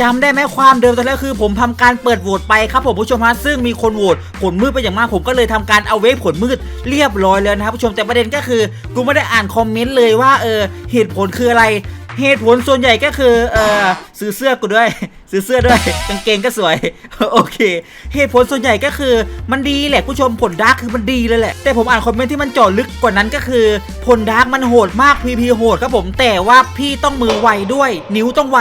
จำได้ไหมความเดิมตอนแรกคือ ผมทำการเปิดโหวตไปครับผมผู้ชมฮะซึ่งมีคนโหวตผลมืดไปอย่างมากผมก็เลยทำการเอาเวฟผลมืดเรียบร้อยแล้วนะครับผู้ชมแต่ประเด็นก็คือ กูไม่ได้อ่านคอมเมนต์เลยว่าเออเหตุผลคืออะไรเหตุผลส่วนใหญ่ก็คือเออซื้อเสื้อกูด้วย ซื้อเสื้อด้วยกางเกงก็สวยโอเค เหตุผลส่วนใหญ่ก็คือมันดีแหละผู้ชมผลดาร์กคือมันดีเลยแหละ แต่ผมอ่านคอมเมนต์ที่มันเจาะลึกกว่านั้นก็คือ ผลดาร์กมันโหดมากพีพีโหดครับผมแต่ว่าพี่ต้องมือไวด้วย นิ้วต้องไว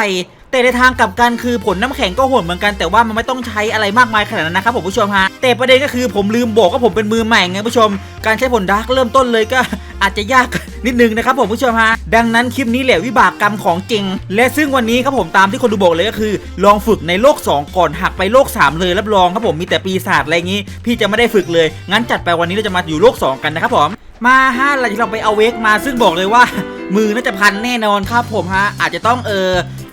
แต่ในทางกลับกันคือผลน้ำแข็งก็โหดเหมือนกันแต่ว่ามันไม่ต้องใช้อะไรมากมายขนาดนั้นนะครับผมผู้ชมฮะแต่ประเด็นก็คือผมลืมบอกว่าผมเป็นมือใหม่ไงผู้ชม การใช้ผลดาร์กเริ่มต้นเลยก็อาจจะยากนิดนึงนะครับผมผู้ชมฮะดังนั้นคลิปนี้แหละวิบากกรรมของจริง และซึ่งวันนี้ครับผมตามที่คนดูบอกเลยก็คือ ลองฝึกในโลก 2 ก่อนหักไปโลก 3 เลยรับรองครับผมมีแต่ปีศาจอะไรอย่างงี้ พี่จะไม่ได้ฝึกเลย งั้นจัดไปวันนี้เราจะมาอยู่โลก 2 กันนะครับผมมาฮะหลังจากเราไปเอาเวกมาซึ่งบอกเลยว่ามือน่าจะพันแน่นอนครับผมฮะอาจจะต้องเออ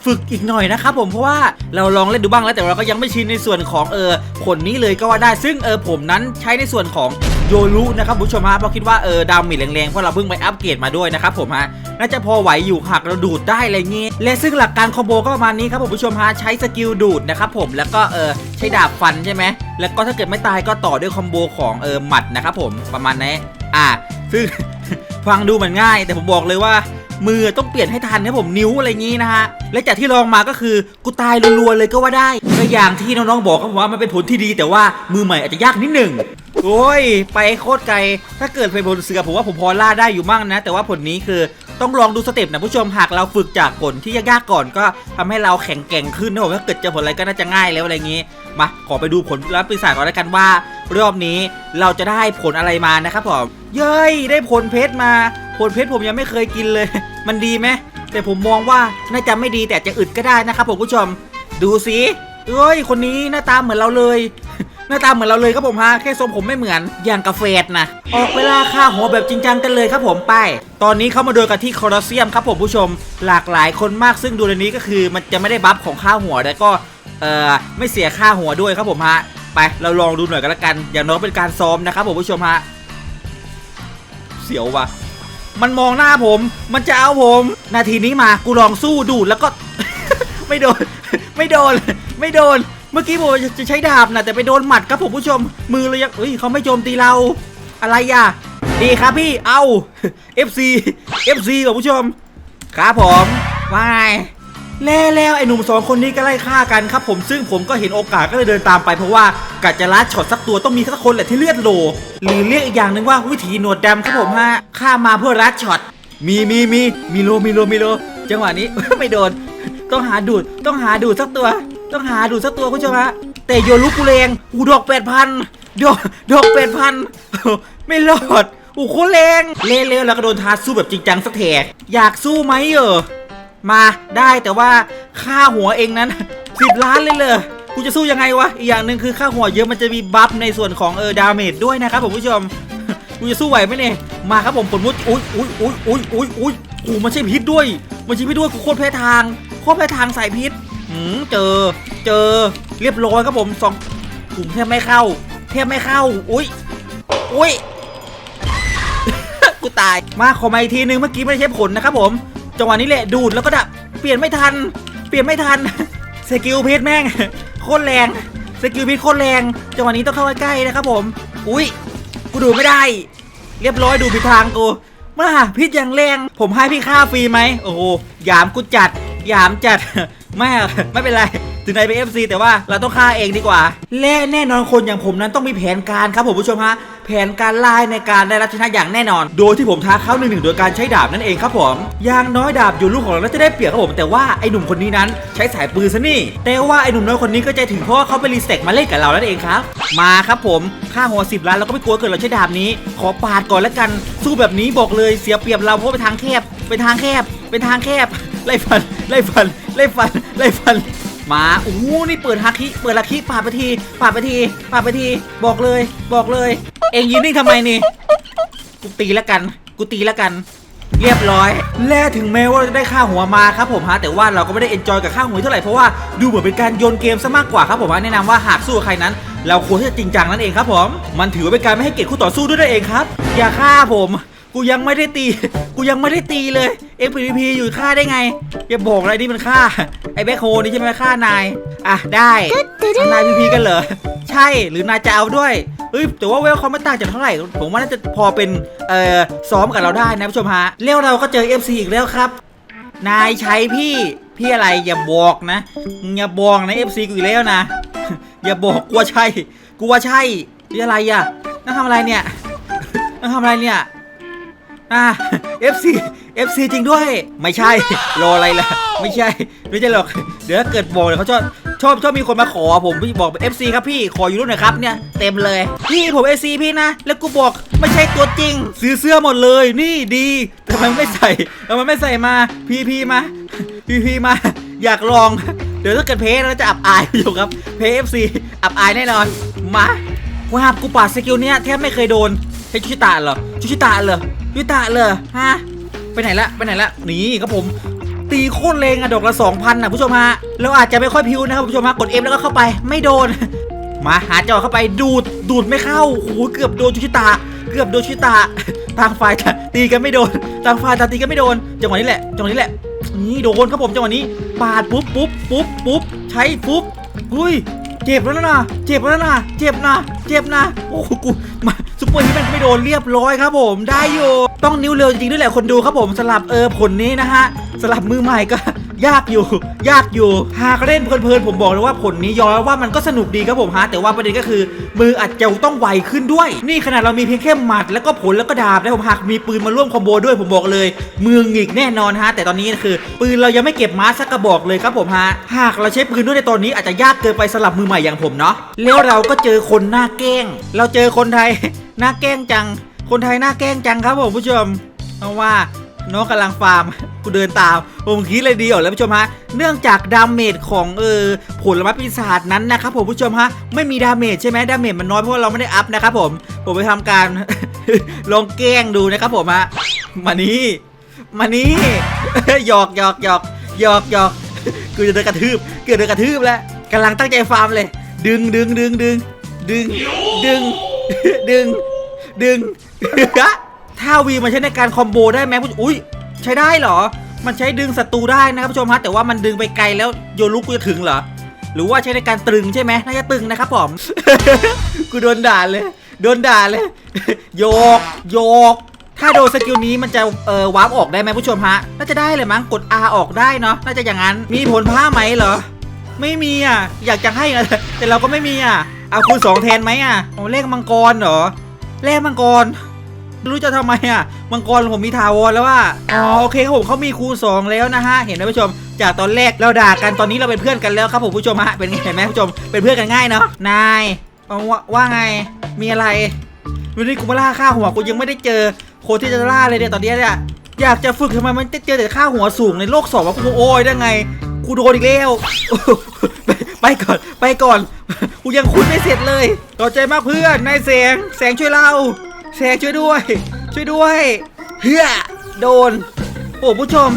ฝึกอีกหน่อยนะครับผมเพราะว่าเราลองเล่นดูบ้างแล้วแต่เราก็ยังไม่ชินในส่วนของเออผลนี้เลยก็ว่าได้ซึ่งเออผมนั้นใช้ในส่วนของโยรุนะครับผู้ชมฮะเพราะคิดว่าเออดาเมจแรงๆเพราะเราเพิ่งไปอัปเกรดมาด้วยนะครับผมฮะน่าจะพอไหวอยู่หากเราดูดได้อะไรเงี้ยและซึ่งหลักการคอมโบก็ประมาณนี้ครับผมผู้ชมฮะใช้สกิลดูดนะครับผมแล้วก็เออใช้ดาบฟันใช่ไหมแล้วก็ถ้าเกิดไม่ตายก็ต่อด้วยคอมโบของเออหมัดนะครับผมประมาณนี้อ่า ซึ่งฟังดูเหมือนง่าย แต่ผมบอกเลยว่า มือต้องเปลี่ยนให้ทันนะผมนิ้วอะไรงี้นะฮะ และจากที่ลองมาก็คือกูตายรัวๆเลยก็ว่าได้ก็อย่างที่น้องๆบอกครับผมว่ามันเป็นผลที่ดี แต่ว่ามือใหม่อาจจะยากนิดหนึ่งโอ้ย ไปโคตรไกล ถ้าเกิดเป็นผลเสือผมว่าผมพอล่าได้อยู่มั่งนะ แต่ว่าผลนี้คือต้องลองดูสเต็ปนะผู้ชมหากเราฝึกจากผลที่ยากๆก่อนก็ทำให้เราแข็งแกร่งขึ้นนะผมถ้าเกิดเจอผลอะไรก็น่าจะง่ายแล้วอะไรอย่างงี้มาขอไปดูผลรับปีศาจก่อนแล้วกันว่า รอบนี้เราจะได้ผลอะไรมานะครับผม เย้ยได้ผลเพชรมา ผลเพชรผมยังไม่เคยกินเลย มันดีไหมแต่ผมมองว่าน่าจะไม่ดีแต่จะอึดก็ได้นะครับผมผู้ชม ดูสิเอ้ย คนนี้หน้าตาเหมือนเราเลย หน้าตาเหมือนเราเลยครับผมฮะแค่ทรงผมไม่เหมือนอย่างกาแฟนะออกเวลาค่าหัวแบบจริงจังกันเลยครับผมไป ตอนนี้เข้ามาโดูกันที่โคลอสเซียมครับผมผู้ชม หลากหลายคนมากซึ่งดูในนี้ก็คือ มันจะไม่ได้บัฟของค่าหัวแล้วก็เอ่อไม่เสียค่าหัวด้วยครับผมฮะ ไปเราลองดูหน่อยกันละกัน อย่างน้อยเป็นการซ้อมนะครับผมผู้ชมฮะเสียววะมันมองหน้าผม มันจะเอาผม นาทีนี้มากูลองสู้ดูดแล้วก็ ไม่โดน ไม่โดน ไม่โดน เมื่อกี้ผมจะใช้ดาบนะแต่ไปโดนหมัดครับผมผู้ชม มือเลยยังเฮ้ยเขาไม่โจมตีเรา อะไรอะ ดีครับพี่ เอา FC FC ของผู้ชม ครับผมว่าไง แล้วแล้วไอ้หนุ่มสองคนนี้ก็ไล่ฆ่ากันครับผมซึ่งผมก็เห็นโอกาสก็เลยเดินตามไปเพราะว่ากะจะลัดช็อตสักตัวต้องมีสักคนแหละที่เลือดโล หรือเรียกอีกอย่างหนึ่งว่าวิถีหนวดดำครับผมฮะฆ่ามาเพื่อลัดช็อตมีมีมีมีโลมีโลมีโล จังหวะนี้ ไม่โดน ต้องหาดูดต้องหาดูดสักตัว ต้องหาดูดสักตัวคุณผู้ชมฮะแต่โยลูกกูเลงอูดอกแปดพันดอกดอกแปดพันไม่รอดอูโคตรแรงเล่นๆแล้วก็โดนทาสู้แบบจริงจังสักแถอยากสู้ไหมเออ มาได้แต่ว่าค่าหัวเองนั้นสิบล้านเลยเลยกูจะสู้ยังไงวะ อีกอย่างหนึ่งคือค่าหัวเยอะมันจะมีบัฟในส่วนของเออดาเมจด้วยนะครับผมผู้ชม กูจะสู้ไหวไหมเนี่ย มาครับผมผลมุดอุ้ยอุ้ยอุ้ยอุ้ยอุ้ยอุ้ยกูมันใช่พิษด้วย มันใช่พิษด้วยกูโคตรแพ้ทาง โคตรแพ้ทางสายพิษหืมเจอ เจอ เรียบร้อยครับผมสองกลุ่มแทบไม่เข้า แทบไม่เข้า อุ้ยอุ้ยกูตาย มาขอมาอีกทีนึงเมื่อกี้ไม่ได้ใช้ผลนะครับผม จังหวะนี้แหละดูดแล้วก็ดับเปลี่ยนไม่ทัน เปลี่ยนไม่ทันสกิลพิษแม่งโคตรแรงสกิลพิษโคตรแรงจังหวะนี้ต้องเข้าใกล้ๆนะครับผม อุ้ยกูดูไม่ได้ เรียบร้อยดูผิดทางกูมาพิษอย่างแรง ผมให้พี่ค่าฟรีไหมโอ้โหหยามกูจัดหยามจัดไม่ไม่เป็นไรถึงไหนเป็น FC แต่ว่าเราต้องฆ่าเองดีกว่า และแน่นอนคนอย่างผมนั้นต้องมีแผนการครับผมผู้ชมฮะ แผนการไล่ในการได้รับชนะอย่างแน่นอน โดยที่ผมท้าเขาหนึ่งหนึ่งโดยการใช้ดาบนั่นเองครับผมอย่างน้อยดาบอยู่ลูกของเราน่าจะได้เปรียบครับผมแต่ว่าไอ้หนุ่มคนนี้นั้นใช้สายปืนซะนี่ แต่ว่าไอ้หนุ่มน้อยคนนี้ก็ใจถึงเพราะว่าเขาไปรีเต็กมาเล่นกับเรานั่นเองครับ มาครับผมค่าหัวสิบล้านเราก็ไม่กลัวเกิดเราใช้ดาบนี้ ขอปาดก่อนแล้วกัน สู้แบบนี้บอกเลยเสียเปรียบเราเพราะเป็นทางแคบเป็นทางแคบเป็นทางแคบไล่ฟันไล่ฟันไล่ฟันไล่ฟันมาโอ้นี่เปิดฮักคิ เปิดฮักคิปาดไปทีปาดไปทีปาดไปที บอกเลย บอกเลย เอ็งยืนนิ่งทำไมนี่กูตีแล้วกัน กูตีแล้วกัน เรียบร้อย และถึงแม้ว่าจะได้ค่าหัวมาครับผมฮะแต่ว่าเราก็ไม่ได้เอนจอยกับค่าหัวเท่าไหร่เพราะว่าดูเหมือนเป็นการโยนเกมซะมากกว่าครับผมฮะแนะนำว่าหากสู้กับใครนั้น เราควรที่จะจริงจังนั่นเองครับผมมันถือว่าเป็นการไม่ให้เกียรติคู่ต่อสู้ด้วยนั่นเองครับ อย่าฆ่าผม กูยังไม่ได้ตี กูยังไม่ได้ตีเลย MVP อยู่ฆ่าได้ไงอย่าบอกอะไรนี่มันฆ่าไอ้แบ็คโฮนี่ใช่ไหมฆ่านายอะได้เอานายพีพีกันเหรอ ใช่หรือนายจะเอาด้วยเฮ้ยแต่ว่าเวลเขาไม่ต่างจากเท่าไหร่ ผมว่าน่าจะพอเป็นเอ่อซ้อมกับเราได้นะผู้ชมฮะแล้วเราก็เจอ FC อีกแล้วครับ นายใช้พี่พี่อะไรอย่าบอกนะอย่าบอกนะ FC กูอีกแล้วนะ อย่าบอกกลัวใช่กลัวใช่พี่อะไรอะนั่งทำอะไรเนี่ยนั่งทำอะไรเนี่ยอ่า FC FC จริงด้วย ไม่ใช่ รออะไรล่ะ ไม่ใช่ ไม่ใช่หรอก เดี๋ยวถ้าเกิดบอกเลยวเขาชอบ ชอบชอบมีคนมาขอผมพี่บอกเป็น FC ครับพี่ขออยู่รุ่นหน่อยครับเนี่ยเต็มเลยพี่ผม FC พี่นะ แล้วกูบอกไม่ใช่ตัวจริง ซื้อเสื้อหมดเลยนี่ดีทำไมไม่ใส่ทำไมไม่ใส่มาพี่พี่มาพี่พี่มา อยากลอง เดี๋ยวถ้าเกิดเพจเราจะอับอายอยู่ครับเพจ FC อับอายแน่นอนมาว้าบกูปาดสกิลเนี้ยแทบไม่เคยโดนใช้ชุชิตะเหรอชุชิตะเหรอชุชิตะเหรอฮะไปไหนละไปไหนละนี่ครับผม ตีโคตรเลงอะดอกละสองพันะผู้ชมฮะแล้วอาจจะไม่ค่อยพิวนะครับผู้ชมฮะกดเอ็มแล้วก็เข้าไปไม่โดน มาหาจอเข้าไปดูดดูดไม่เข้าโอ้โหเกือบโดนชุชิตะเกือบโดนชุชิตะต่างฝ่ายต่างตีกันไม่โดนต่างฝ่ายตีกันไม่โดน จังหวะนี้แหละจังหวะนี้แหละนี่โดนครับผมจังหวะนี้ปาดปุ๊บปุ๊บปุ๊บปุ๊บใช้ปุ๊บอุ้ยเจ็บแล้วนะเจ็บแล้วนะเจ็บนะเจ็บนะโอ้โหกูมาซุปเปอร์ฮีแมนไม่โดนเรียบร้อยครับผมได้อยู่ ต้องนิ้วเร็วจริงๆด้วยแหละคนดูครับผมสลับเออผลนี้นะฮะสลับมือใหม่ก็ ยากอยู่ ยากอยู่หากเล่นเพลินๆผมบอกเลยว่าผลนี้ยอมว่ามันก็สนุกดีครับผมฮะแต่ว่าประเด็นก็คือ มืออาจจะต้องไวขึ้นด้วย นี่ขนาดเรามีเพียงแค่หมัดแล้วก็ผลแล้วก็ดาบนะผมหากมีปืนมาร่วมคอมโบด้วยผมบอกเลยมือหงิกแน่นอนฮะแต่ตอนนี้คือ ปืนเรายังไม่เก็บมาสักกระบอกเลยครับผมฮะหากเราใช้ปืนด้วยในตอนนี้อาจจะยากเกินไปสำหรับมือใหม่อย่างผมเนาะแล้วเราก็เจอคนหน้าแกล้ง เราเจอคนไทยหน้าแกล้งจัง คนไทยหน้าแกล้งจังครับผมผู้ชมเพราะว่าน้องกำลังฟาร์ม กูเดินตามผมคิดเลยดีออกแล้วผู้ชมฮะ เนื่องจากดาเมจของเออผลไม้ปีศาจนั้นนะครับผมผู้ชมฮะ ไม่มีดาเมจใช่ไหมดาเมจมันน้อยเพราะว่าเราไม่ได้อัพนะครับผม ผมไปทำการ ลองแกล้งดูนะครับผมฮะ มานี่มานี่หยอกหยอกหยอกหยอกหยอกกูจะเดินกระทืบเกิดเดินกระทืบแล้วกำลังตั้งใจฟาร์มเลย ดึงดึงดึงดึงดึงดึงดึงดึง ถ้าวีมันใช้ในการคอมโบได้ไหมผู้ชมอุ้ยใช้ได้เหรอ มันใช้ดึงศัตรูได้นะครับผู้ชมฮะแต่ว่ามันดึงไปไกลแล้วโยลูกกูจะถึงเหรอ หรือว่าใช้ในการตรึงใช่ไหมน่าจะตึงนะครับผมกูโดนด่าเลย โดนด่าเลย โยก โยก ถ้าโดนสกิลนี้มันจะเอ่อวาร์ปออกได้ไหมผู้ชมฮะ น่าจะได้เลยมั้งกด R ออกได้เนาะ น่าจะอย่างนั้น มีผลผ้าไหมเหรอ ไม่มีอะ อยากจะให้อะแต่เราก็ไม่มีอะ เอาคูณสองแทนไหมอะโอ้เลขมังกรเหรอ เลขมังกร รู้จะทำไมอะมังกรผมมีทาวรแล้วว่าอ๋อโอเคครับผมเขามีคูณสองแล้วนะฮะเห็นไหมผู้ชม จากตอนแรกเราด่ากันตอนนี้เราเป็นเพื่อนกันแล้วครับผมผู้ชมฮะเป็นไงเห็นไหมผู้ชมเป็นเพื่อนกันง่ายเนาะนายว่าว่าไงมีอะไรวันนี้กูมาล่าค่าหัวกูยังไม่ได้เจอโคที่จะล่าเลยเนี่ยตอนนี้เนี่ยอยากจะฝึกทำไมมันเจอแต่ค่าหัวสูงในโลกสองวะกูโอ้ยได้ไงกูโดนอีกแล้วไปไปก่อนไปก่อน กูยังคุ้นไม่เสร็จเลยต่อใจมากเพื่อนนายแสงแสงช่วยเรา แสงช่วยด้วย ช่วยด้วยเฮือโดน โอ้ผู้ชม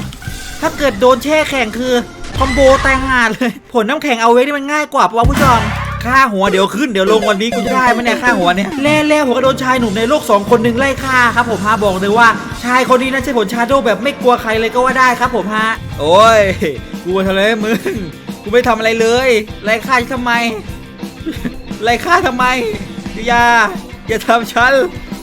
ถ้าเกิดโดนแช่แข็งคือคอมโบตายห่าเลย ผลน้ำแข็งเอาไว้นี่มันง่ายกว่าปะวะผู้ชมค่าหัวเดี๋ยวขึ้นเดี๋ยวลงวันนี้กูจะได้ไหมเนี่ยค่าหัวเนี่ยแล่แล่ผมก็โดนชายหนุ่มในโลกสองคนหนึ่งไล่ฆ่าครับผมฮะบอกเลยว่า ชายคนนี้นะใช่ผลชาโดแบบไม่กลัวใครเลยก็ว่าได้ครับผมฮะโอ้ยกูทำอะไรมึงกูไม่ทำอะไรเลยไล่ฆ่าทำไมไล่ฆ่าทำไมอย่าอย่าทำฉัน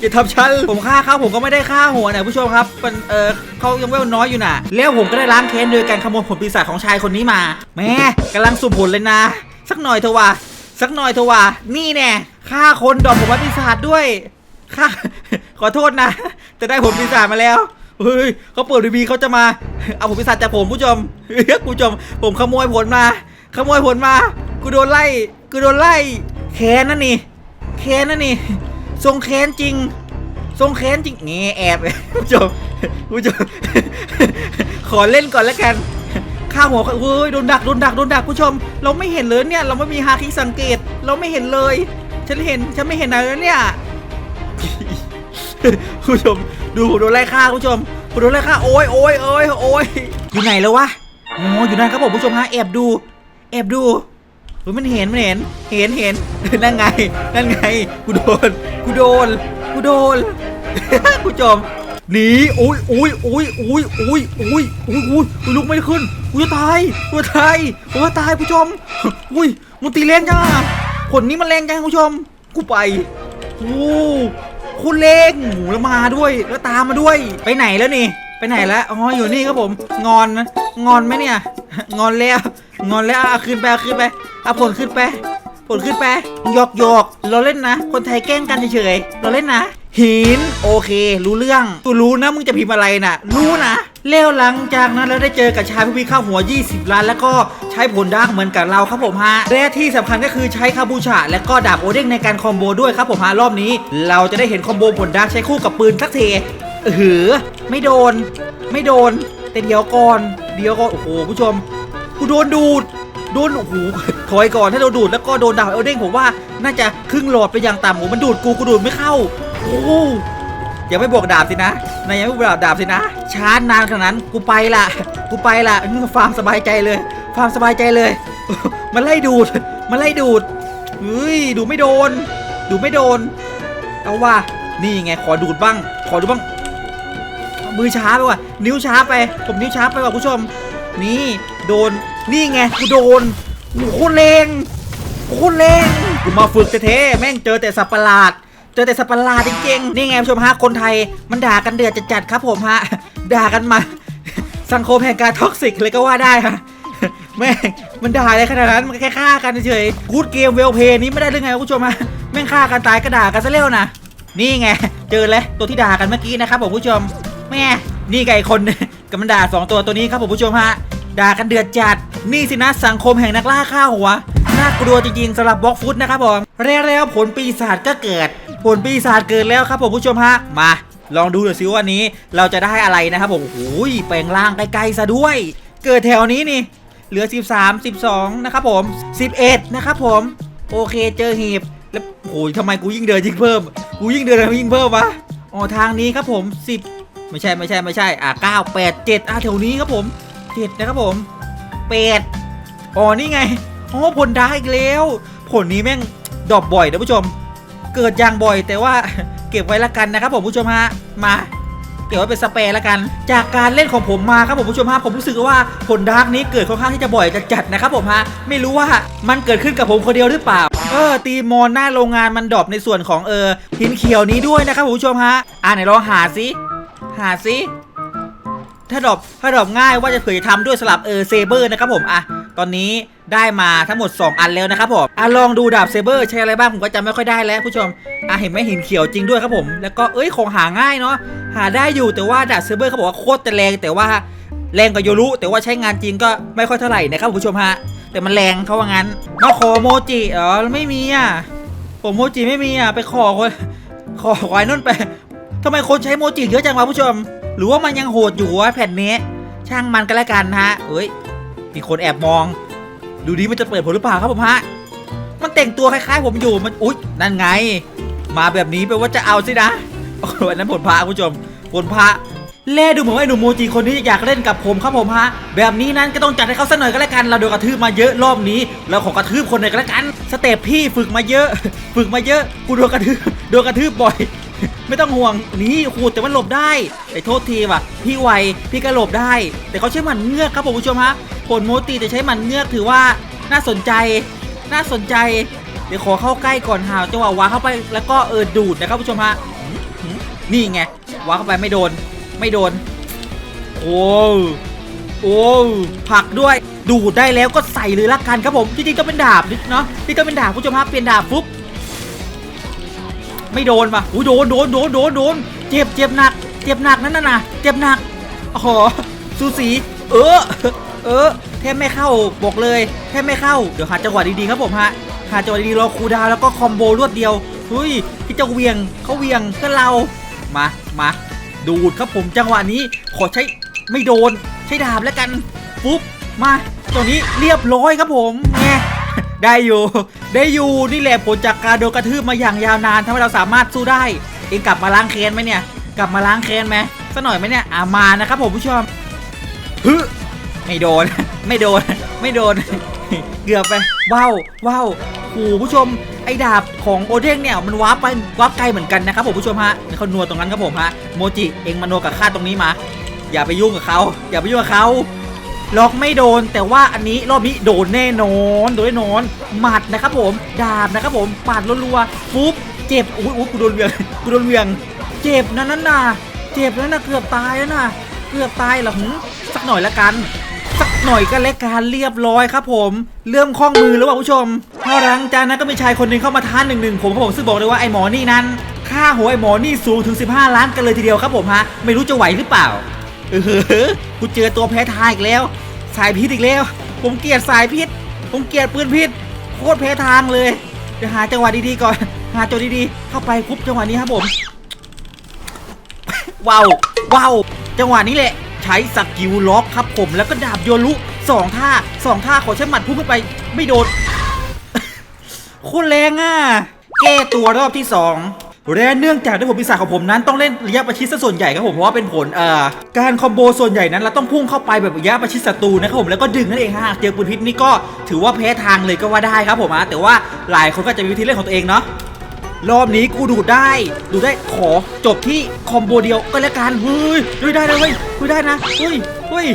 อย่าทำฉันผมฆ่าเขาผมก็ไม่ได้ฆ่าหัวนะผู้ชมครับมันเออเขายังเวลน้อยอยู่นะแล้วผมก็ได้ล้างแค้นโดยการขโมยผลปีศาจของชายคนนี้มาแม่กำลังสุ่มผลเลยนะ สักหน่อยเถอะวะสักหน่อยเถอะวะนี่แน่ฆ่าคนดอกผมว่าปีศาจด้วยฆ่าขอโทษนะ จะได้ผลปีศาจมาแล้วเฮ้ยเขาเปิดรีวีเขาจะมา เอาผลปีศาจจากผมผู้ชมผู้ชม ผมขโมยผลมา ขโมยผลมา กูโดนไล่ กูโดนไล่ แค้นนั่นนี่ แค้นนั่นนี่ ทรงแค้นจริง ทรงแค้นจริงเงี้แอบผู้ชมผู้ชมขอเล่นก่อนแล้วกันข้าหัวเฮ้ยโดนดักโดนดักโดนดักผู้ชม เราไม่เห็นเลยเนี่ย เราไม่มีฮาคิสังเกต เราไม่เห็นเลย ฉันเห็นฉันไม่เห็นอะไรแล้วเนี่ยผู้ชม ดูผมโดนไล่ฆ่าผู้ชมผมโดนไล่ฆ่าโอ้ยโอ้ยโอ้ยโอ้ยอยู่ไหนแล้ววะอ๋ออยู่นั่นครับผมผู้ชมฮะแอบดูแอบดู ฮ้ยมันเห็นมันเห็นเห็นเห็นนั่นไงนั่นไงกูโดนกูโดนกูโดนผู้ชมหนีอุ้ยอุ้ยอุ้ยอุ้ยอุ้ยอุ้ยอุ้ยอุ้ยอุ้ยลุกไม่ขึ้นกูจะตายกูจะตายกูจะตายผู้ชมอุ้ยมันตีแรงจังอะผลนี้มันแรงจังผู้ชมกูไปโอ้คุณเล็กหมูแล้วมาด้วยแล้วตามมาด้วยไปไหนแล้วนี่ไปไหนแล้วอ๋ออยู่นี่ครับผม งอนนะงอนไหมเนี่ย งอนแล้ว งอนแล้วเอาขึ้นไปเอาขึ้นไป เอาผลขึ้นไป ผลขึ้นไปหยอกหยอกเราเล่นนะ คนไทยแกล้งกันเฉยๆเราเล่นนะ หิน โอเค รู้เรื่องกูรู้นะมึงจะพิมพ์อะไรนะรู้นะแล้วหลังจากนั้นเราได้เจอกับชายผู้พิฆาตหัว 20 ล้าน แล้วก็ใช้ผลดาร์กเหมือนกับเราครับผมฮะและที่สำคัญก็คือใช้คาบูชา และก็ดาบโอเด้งในการคอมโบด้วยครับผมฮะรอบนี้ เราจะได้เห็นคอมโบผลดาร์กใช้คู่กับปืนสักเทีเออไม่โดน ไม่โดน แต่เดี๋ยวก่อน เดี๋ยวก่อน โอ้โหผู้ชมกูโดนดูด โดนโอ้โหถอยก่อนถ้าโดนดูดแล้วก็โดนดาวเอลเด้งผมว่าน่าจะครึ่งหลอดไปอย่างต่ำโอ้มันดูดกูกูดูดไม่เข้าโอ้อย่าไม่บอกดาบสินะนายยังไม่บอกดาบสินะชาร์จนานขนาดนั้นกูไปละกูไปละนี่ฟาร์มสบายใจเลยฟาร์มสบายใจเลย มันไล่ดูดมันไล่ดูดเฮ้ยดูไม่โดน ดูไม่โดนเอาว่านี่ไงขอดูดบ้าง ขอดูบ้างมือช้าไปว่ะนิ้วช้าไป ผมนิ้วช้าไปว่ะผู้ชม นี่โดน นี่ไงกูโดนโอ้โคตรเลงโคตรเลงกูมาฝึกเท่ๆแม่งเจอแต่สัตว์ประหลาด เจอแต่สัตว์ประหลาดจริงๆนี่ไงผู้ชมฮะคนไทยมันด่ากันเดือดจัดๆครับผมฮะด่ากันมา สังคมแห่งการท็อกซิกเลยก็ว่าได้ฮะแม่งมันด่าอะไรขนาดนั้นมันแค่ฆ่ากันเฉยๆกูดเกมเวลเพย์นี้ไม่ได้เรื่อไงผู้ชมฮะแม่งฆ่ากันตายก็ด่ากันซะเร็วนะนี่ไงเจอแล้วตัวที่ด่ากันเมื่อกี้นะครับผมผู้ชมแม่นี่ไงคนกับมันด่าสองตัวตัวนี้ครับผมผู้ชมฮะ ด่ากันเดือดจัด นี่สินะสังคมแห่งนักล่าฆ่าหัว น่ากลัวจริงๆสำหรับบล็อกฟุตนะครับผมแล้วผลปีศาจก็เกิด ผลปีศาจเกิดแล้วครับผมผู้ชมฮะ มา ลองดูหน่อยสิว่านี้ เราจะได้อะไรนะครับผมโอ้ยแปลงร่างไกลๆซะด้วย เกิดแถวนี้นี่ เหลือ 13 12 นะครับผม 11 นะครับผม โอเคเจอหีบ แล้วโอ้ยทำไมกูยิ่งเดินยิ่งเพิ่ม กูยิ่งเดินยิ่งเพิ่มวะ อ๋อทางนี้ครับผม 10 ไม่ใช่ไม่ใช่ไม่ใช่ อะ9 8 7อะแถวนี้ครับผม 7นะครับผม8อ๋อนี่ไงอ๋อผลดาร์กอีกแล้ว ผลนี้แม่งดรอปบ่อยนะผู้ชม เกิดอย่างบ่อยแต่ว่าเก็บไว้ละกันนะครับผมผู้ชมฮะมาเก็บไว้เป็นสเปรย์ละกัน จากการเล่นของผมมาครับผมผู้ชมฮะผมรู้สึกว่าผลดาร์กนี้เกิดค่อนข้างที่จะบ่อยจะจัดนะครับผมฮะไม่รู้ว่ามันเกิดขึ้นกับผมคนเดียวหรือเปล่าเออตีมอนหน้าโรงงานมันดรอปในส่วนของเออหินเขียวนี้ด้วยนะครับผมผู้ชมฮะอ่าไหนลองหาสิหาสิ ถ้าดรอปถ้าดรอปง่ายว่าจะเผื่อจะทำด้วยสลับเออเซเบอร์นะครับผมอะตอนนี้ได้มาทั้งหมด 2 อันแล้วนะครับผมอะลองดูดาบเซเบอร์ใช้อะไรบ้างผมก็จำไม่ค่อยได้แล้วผู้ชมอะเห็นไหมหินเขียวจริงด้วยครับผม แล้วก็เอ้ยของหาง่ายเนาะหาได้อยู่แต่ว่าดาบเซเบอร์เขาบอกว่าโคตรจะแรงแต่ว่าแรงกว่าโยรุแต่ว่าใช้งานจริงก็ไม่ค่อยเท่าไหร่นะครับผู้ชมฮะแต่มันแรงเขาว่างั้นมาขอโมจิอ๋อไม่มีอะผมโมจิไม่มีอะไปขอคนขอขอไอ้นุ่นไปทำไมคนใช้โมจิเยอะจังวะผู้ชม หรือว่ามันยังโหดอยู่วะแผ่นนี้ ช่างมันก็แล้วกันฮะเอ้ยมีคนแอบมอง ดูดิมันจะเปิดผลหรือเปล่าครับผมฮะมันแต่งตัวคล้ายๆ ผมอยู่มันอุ๊ยนั่นไง มาแบบนี้แปลว่าจะเอาสินะโอ้ยนนั้นผลพระคุณผู้ชมผลพระเล่ดูเหมือนว่าไอ้หนุ่มโมจิคนนี้อยากเล่นกับผมครับผมฮะ แบบนี้นั้นก็ต้องจัดให้เขาสักหน่อยก็แล้วกัน เราโดนกระทืบมาเยอะรอบนี้เราขอกระทืบคนหน่อยก็แล้วกัน สเตปพี่ฝึกมาเยอะ ฝึกมาเยอะ กูโดนกระทืบโดนกระทืบบ่อย ไม่ต้องห่วงนี่ขูดแต่มันหลบได้แต่โทษทีว่ะ พี่ไวพี่ก็หลบได้ แต่เขาใช้หมันเงือกครับผมผู้ชมฮะผลโมจิแต่ใช้หมันเงือกถือว่าน่าสนใจ น่าสนใจ เดี๋ยวขอเข้าใกล้ก่อนหาจังหวะวาเข้าไปแล้วก็เออดูดนะครับผู้ชมฮะนี่ไงวาเข้าไปไม่โดน ไม่โดน โอ้โอ้ผักด้วยดูดได้แล้วก็ใส่เลยละกันครับผมจริงๆต้องเป็นดาบนิดเนาะนี่ต้องเป็นดาบผู้ชมฮะเปลี่ยนดาบปุ๊บ ไม่โดนปะอุ้ยโดนโดนโดนโดนโดนเจ็บเจ็บหนัก เจ็บหนักนั่นน่ะนะเจ็บหนักอ๋อสูสี เออ เออแทบไม่เข้าบอกเลยแทบไม่เข้าเดี๋ยวหาจังหวะดีๆครับผมฮะหาจังหวะดีๆรอคูดาวแล้วก็คอมโบรวดเดียวเฮ้ยพี่เจ้าเวียงเขาเวียงก็เรามามาดูดครับผมจังหวะนี้ขอใช้ไม่โดน ใช้ดาบแล้วกันปุ๊บมาตัวนี้เรียบร้อยครับผมแง ได้อยู่ ได้อยู่นี่แหละผลจากการโดนกระทืบมาอย่างยาวนานทำให้เราสามารถสู้ได้ เองกลับมาล้างแค้นไหมเนี่ย กลับมาล้างแค้นไหมสักหน่อยไหมเนี่ยอามานะครับผมผู้ชมฮึไม่โดน ไม่โดน ไม่โดน เกือบไป ว้าวว้าวโอ้ผู้ชม ไอ้ดาบของโอเด้งเนี่ยมันวาร์ปไปวาร์ปไกลเหมือนกันนะครับผมผู้ชมฮะเขานัวตรงนั้นครับผมฮะ โมจิ เองมานัวกับข้าตรงนี้มา อย่าไปยุ่งกับเขา อย่าไปยุ่งกับเขา ล็อกไม่โดน แต่ว่าอันนี้รอบนี้โดนแน่นอนโดนแน่นอนหมัดนะครับผมดาบนะครับผมปาดรัวๆฟุ๊บเจ็บอุ้ยอุ้ยกูโดนเวียงกูโดนเวียง เจ็บนะนั่นน่ะเจ็บแล้วนะเกือบตายแล้วนะเกือบตายเหรอหึสักหน่อยละกันสักหน่อยก็แล้วการเรียบร้อยครับผมเริ่มคล่องมือแล้วว่ะผู้ชมพอหลังจากนั้นก็มีชายคนหนึ่งเข้ามาท้าหนึ่งหนึ่งผมครับผมซึ่งบอกเลยว่าไอ้หมอนี่นั้นค่าหัวไอ้หมอนี่สูงถึง 15 ล้านกันเลยทีเดียวครับผมฮะไม่รู้จะไหวหรือเปล่า เออกูเจอตัวแพ้ทายอีกแล้ว สายพิษอีกแล้ว ผมเกลียดสายพิษ ผมเกลียดปืนพิษ โคตรแพ้ทางเลยเดี๋ยวหาจังหวะดีๆก่อน หาจังหวะดีๆ เข้าไปปุ๊บจังหวะนี้ครับผมว้าวว้าวจังหวะนี้แหละ ใช้สกิลล็อกครับผมแล้วก็ดาบโยรุสองท่าสองท่าขอใช้หมัดพุ่งขึ้นไป ไม่โดนโคตรแรงอะแก้ตัวรอบที่สอง และเนื่องจากด้วยผลปีศาจของผมนั้นต้องเล่นระยะประชิดซะส่วนใหญ่ครับผมเพราะว่าเป็นผลเอ่อการคอมโบส่วนใหญ่นั้นเราต้องพุ่งเข้าไปแบบระยะประชิดศัตรูนะครับผมแล้วก็ดึงนั่นเองฮะเจอปืนพิษนี่ก็ถือว่าแพ้ทางเลยก็ว่าได้ครับผมฮะแต่ว่าหลายคนก็จะมีวิธีเล่นของตัวเองเนาะรอบนี้กูดูดได้ ดูได้ขอจบที่คอมโบเดียวก็แล้วกันเฮ้ยดูได้นะเฮ้ยดูได้นะเฮ้ยเฮ้ย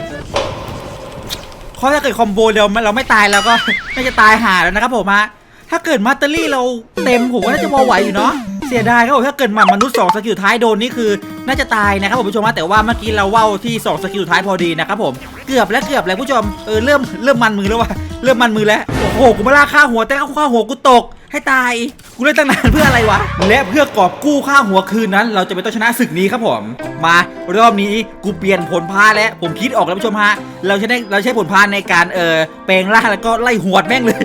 เพราะถ้าเกิดคอมโบเดียวเราไม่ตายเราก็น่าจะตายหาแล้วนะครับผมฮะถ้าเกิดมาสเตอรี่เราเต็มผมว่าน่าจะพอไหวอยู่เนาะ สียดายครับผมถ้าเกิดหมามนุษย์สองสกิลท้ายโดนนี่คือ น่าจะตายนะครับผมผู้ชมฮะแต่ว่าเมื่อกี้เราเว้าที่สองสกิลท้ายพอดีนะครับผมเกือบแล้วเกือบแล้วผู้ชมเออเริ่มเริ่มมันมือแล้วว่ะเริ่มมันมือแล้วโอ้โหกูมาล่าค่าหัวแต่ค่าหัวกูตกให้ตาย กูเล่นตั้งนานเพื่ออะไรวะ และเพื่อกอบกู้ค่าหัวคืนนั้น เราจะไม่ต้องชนะศึกนี้ครับผม มารอบนี้กูเปลี่ยนผลพาแล้วผมคิดออกแล้วผู้ชมฮะ เราใช้เราใช้ผลพาในการเออแปลงร่างแล้วก็ไล่หัวแม่งเลย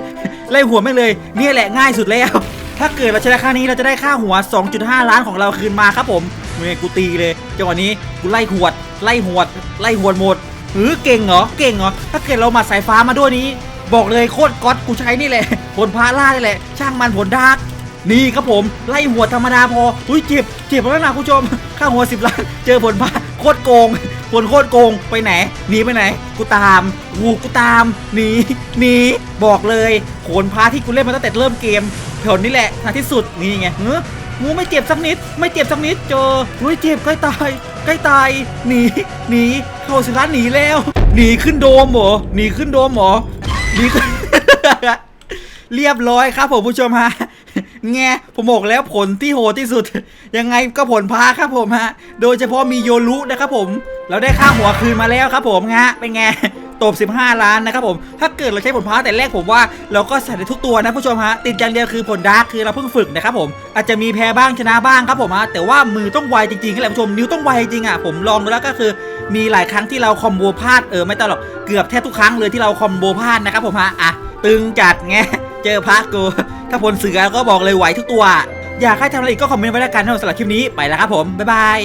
ไล่หัวแม่งเลย นี่แหละง่ายสุดแล้ว ถ้าเกิดเราชนะค่านี้เราจะได้ค่าหัว 2.5 ล้านของเราคืนมาครับผมเมกูตีเลยจังหวะนี้กูไล่หวด ไล่หวด ไล่หวดหมดเออเก่งเหรอเก่งเหรอถ้าเกิดเรามาสายฟ้ามาด้วยนี้ บอกเลยโคตรก๊อตกูใช้นี่แหละผลพาล่านี่แหละ ช่างมันผลดาร์กนี่ครับผมไล่หัวธรรมดาพออุ้ยเจ็บเจ็บแล้วนะคุณผู้ชมค่าหัวสิบล้านเจอผลพาโคตรโกงผลโคตรโกงไปไหนหนีไปไหน กูตามกูกูตามหนีหนีบอกเลยผลพาที่กูเล่นมาตั้งแต่เริ่มเกมผลนี่แหละทางที่สุดนี่ไงเฮ้ยงูไม่เจ็บสักนิด ไม่เจ็บสักนิดเจออุ้ยเจ็บใกล้ตายใกล้ตายหนีหนีเข้าสิร้านหนีแล้วหนีขึ้นโดมหรอหนีขึ้นโดมหรอนี่เรียบร้อยครับผมผู้ชมฮะแงผมบอกแล้วผลที่โหดที่สุด ยังไงก็ผลพาครับผมฮะ โดยเฉพาะมีโยรุนะครับผม เราได้ค่าหัวคืนมาแล้วครับผมฮะเป็นไง ตบ 15 ล้านนะครับผม ถ้าเกิดเราใช้ผลพาแต่แรกผมว่าเราก็ใส่ได้ทุกตัวนะผู้ชมฮะ ติดอย่างเดียวคือผลดาร์กคือเราเพิ่งฝึกนะครับผม อาจจะมีแพ้บ้างชนะบ้างครับผมฮะ แต่ว่ามือต้องไวจริงๆครับแหละผู้ชม นิ้วต้องไวจริงอะ ผมลองดูแล้วก็คือมีหลายครั้งที่เราคอมโบพลาดเออไม่ตลกเกือบแทบทุกครั้งเลยที่เราคอมโบพลาดนะครับผมฮะ อะ ตึงจัดไง เจอพระกู ถ้าผลเสือก็บอกเลยไหวทุกตัว อยากให้ทำอะไรอีกก็คอมเมนต์ไว้แล้วกันสำหรับคลิปนี้ไปแล้วครับผมบ๊ายบาย